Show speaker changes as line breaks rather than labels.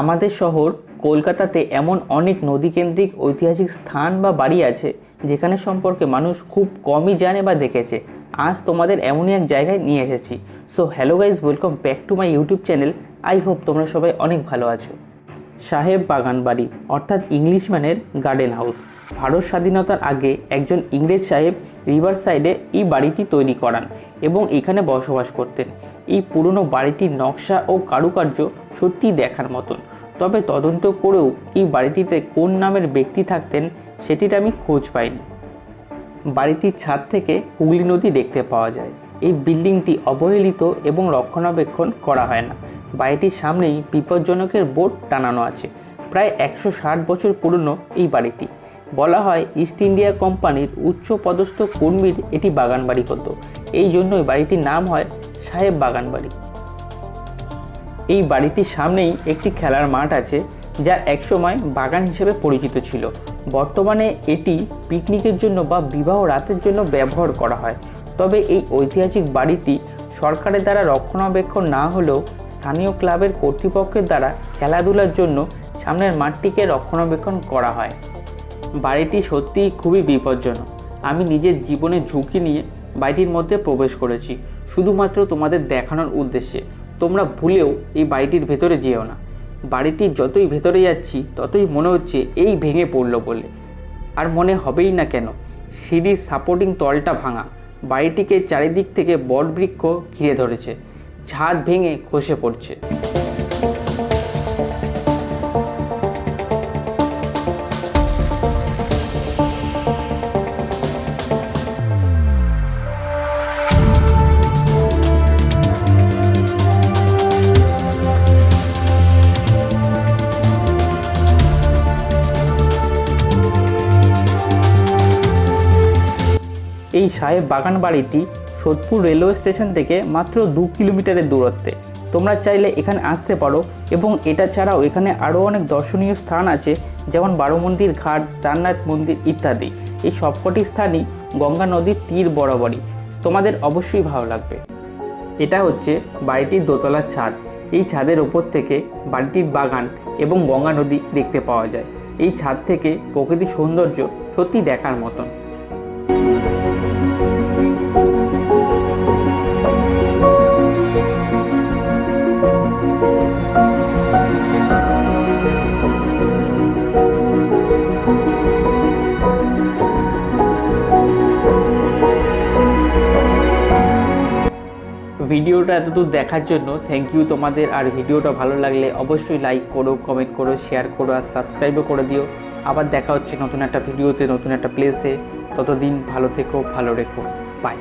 আমাদের শহর কলকাতাতে এমন অনেক নদীকেন্দ্রিক ঐতিহাসিক স্থান বা বাড়ি আছে যেখানে সম্পর্কে মানুষ খুব কমই জানে বা দেখেছে। আজ তোমাদের এমনই এক জায়গায় নিয়ে এসেছি। So hello guys welcome back to my YouTube channel I hope তোমরা সবাই অনেক ভালো আছো। সাহেব বাগান বাড়ি, অর্থাৎ ইংলিশম্যানের গার্ডেন হাউস ভারত স্বাধীনতার আগে একজন ইংরেজ সাহেব রিভার সাইডে এই বাড়িটি তৈরি করান। এবং এখানে বসবাস করতেন। এই পুরনো বাড়িটির নকশা ও কারুকার্য সত্যিই দেখার মতন। তবে তদন্ত করেও এই বাড়িটিতে কোন নামের ব্যক্তি থাকতেন সেটির আমি খোঁজ পাইনি। বাড়িটির ছাদ থেকে হুগলি নদী দেখতে পাওয়া যায়। এই বিল্ডিংটি অবহেলিত এবং রক্ষণাবেক্ষণ করা হয় না। বাড়িটির সামনেই বিপজ্জনকের বোর্ড টানানো আছে। প্রায় একশো ষাট বছর পুরনো এই বাড়িটি। বলা হয় ইস্ট ইন্ডিয়া কোম্পানির উচ্চ পদস্থ কর্মীর এটি বাগান বাড়ি হতো। এই জন্যই বাড়িটির নাম হয় সাহেব বাগান বাড়ি। এই বাড়িটির সামনেই একটি খেলার মাঠ আছে যা একসময় বাগান হিসেবে পরিচিত ছিল। বর্তমানে এটি পিকনিকের জন্য বা বিবাহ রাতের জন্য ব্যবহার করা হয়। তবে এই ঐতিহাসিক বাড়িটি সরকারের দ্বারা রক্ষণাবেক্ষণ না হলেও স্থানীয় ক্লাবের কর্তৃপক্ষের দ্বারা খেলাধুলার জন্য সামনের মাঠটিকে রক্ষণাবেক্ষণ করা হয়। বাড়িটি সত্যিই খুবই বিপজ্জনক। আমি নিজের জীবনে ঝুঁকি নিয়ে বাড়িটির মধ্যে প্রবেশ করেছি। শুধুমাত্র তোমাদের দেখানোর উদ্দেশ্যে। তোমরা ভুলেও এই বাড়িটির ভেতরে যেও না। বাড়িটির যতই ভেতরে যাচ্ছি, ততই মনে হচ্ছে এই ভেঙে পড়ল বলে। আর মনে হবেই না কেন, সিঁড়ির সাপোর্টিং তলটা ভাঙা। বাড়িটিকে চারিদিক থেকে বটবৃক্ষ ঘিরে ধরেছে। ছাদ ভেঙে খসে পড়ছে। এই সাহেব বাগান বাড়িটি সোদপুর রেলওয়ে স্টেশন থেকে মাত্র দু কিলোমিটারের দূরত্বে। তোমরা চাইলে এখানে আসতে পারো এবং এটা ছাড়াও এখানে আরও অনেক দর্শনীয় স্থান আছে, যেমন বারো মন্দির ঘাট জান্নাত মন্দির ইত্যাদি। এই সবকটি স্থানই গঙ্গা নদীর তীর বরাবরই। তোমাদের অবশ্যই ভালো লাগবে। এটা হচ্ছে বাড়িটির দোতলার ছাদ। এই ছাদের ওপর থেকে বাড়িটির বাগান এবং গঙ্গা নদী দেখতে পাওয়া যায়। এই ছাদ থেকে প্রকৃতির সৌন্দর্য সত্যি দেখার মতন। ভিডিওটা এতদূর দেখার জন্য থ্যাংক ইউ তোমাদের। আর ভিডিওটা ভালো লাগলে অবশ্যই লাইক করো কমেন্ট করো শেয়ার করো আর সাবস্ক্রাইবও করে দিও। আবার দেখা হচ্ছে নতুন একটা ভিডিওতে, নতুন একটা প্লেসে ততদিন ভালো থেকো, ভালো রেখো। বাই